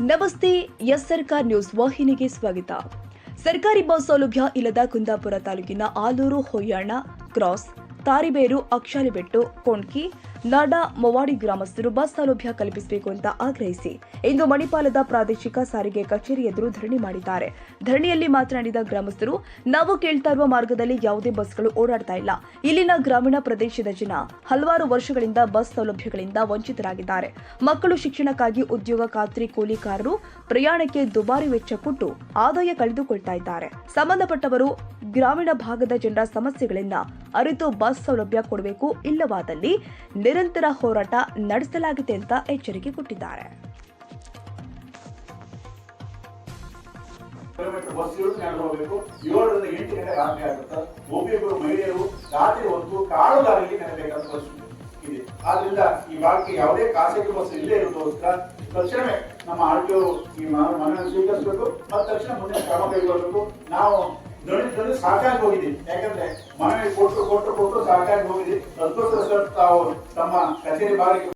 ನಮಸ್ತೆ, ಎಸ್ ಸರ್ಕಾರ್ ನ್ಯೂಸ್ ವಾಹಿನಿಗೆ ಸ್ವಾಗತ. ಸರ್ಕಾರಿ ಬಸ್ ಸೌಲಭ್ಯ ಇಲ್ಲದ ಕುಂದಾಪುರ ತಾಲೂಕಿನ ಆಲೂರು ಹೊಯ್ಯಾಣ, ಕ್ರಾಸ್, ತಾರಿಬೇರು, ಅಕ್ಷಾಲಿಬೆಟ್ಟು ಕೊಂಡ್ಕಿ ನಾಡ ಮೊವಾಡಿ ಗ್ರಾಮಸ್ಥರು ಬಸ್ ಸೌಲಭ್ಯ ಕಲ್ಪಿಸಬೇಕು ಅಂತ ಆಗ್ರಹಿಸಿ ಇಂದು ಮಣಿಪಾಲದ ಪ್ರಾದೇಶಿಕ ಸಾರಿಗೆ ಕಚೇರಿ ಎದುರು ಧರಣಿ ಮಾಡಿದ್ದಾರೆ. ಧರಣಿಯಲ್ಲಿ ಮಾತನಾಡಿದ ಗ್ರಾಮಸ್ಥರು, ನಾವು ಕೇಳ್ತಾ ಇರುವ ಮಾರ್ಗದಲ್ಲಿ ಯಾವುದೇ ಬಸ್ಗಳು ಓಡಾಡ್ತಾ ಇಲ್ಲ. ಇಲ್ಲಿನ ಗ್ರಾಮೀಣ ಪ್ರದೇಶದ ಜನ ಹಲವಾರು ವರ್ಷಗಳಿಂದ ಬಸ್ ಸೌಲಭ್ಯಗಳಿಂದ ವಂಚಿತರಾಗಿದ್ದಾರೆ. ಮಕ್ಕಳು ಶಿಕ್ಷಣಕ್ಕಾಗಿ ಉದ್ಯೋಗ ಖಾತ್ರಿ ಕೂಲಿಕಾರರು ಪ್ರಯಾಣಕ್ಕೆ ದುಬಾರಿ ವೆಚ್ಚ ಕೊಟ್ಟು ಆದಾಯ ಕಳೆದುಕೊಳ್ತಾ ಇದ್ದಾರೆ. ಸಂಬಂಧಪಟ್ಟವರು ಗ್ರಾಮೀಣ ಭಾಗದ ಜನರ ಸಮಸ್ಯೆಗಳನ್ನ ಅರಿತು ಬಸ್ ಸೌಲಭ್ಯ ಕೊಡಬೇಕು ಇಲ್ಲವಾದಲ್ಲಿ ನಿರಂತರ ಹೋರಾಟ ನಡೆಸಲಾಗಿದೆ ಅಂತ ಎಚ್ಚರಿಕೆ ಕೊಟ್ಟಿದ್ದಾರೆ. ಆದ್ರಿಂದ ಈ ಭಾಗಕ್ಕೆ ಯಾವುದೇ ಖಾಸಗಿ ಬಸ್ ಇಲ್ಲೇ ಇರೋದಕ್ಕೋಸ್ಕರ ತಕ್ಷಣವೇ ನಮ್ಮ ಆರ್ಟಿಯವರು ಈ ಮನವಿ ಸ್ವೀಕರಿಸಬೇಕು. ಮತ್ತು ತಕ್ಷಣ ಮುಂದಿನ ಕ್ರಮ ಕೈಗೊಳ್ಳಬೇಕು. ನಾವು ದಣಿ ಸಾಕಾಗಿ ಹೋಗಿದೆ. ಯಾಕಂದ್ರೆ ಮನವಿ ಕೊಟ್ಟು ಕೊಟ್ಟು ಕೊಟ್ಟು ಸಾಕಾಗಿ ಹೋಗಿದೆ. ಸರ್, ತಾವು ತಮ್ಮ ಕಚೇರಿ ಬಾರಿಗೆ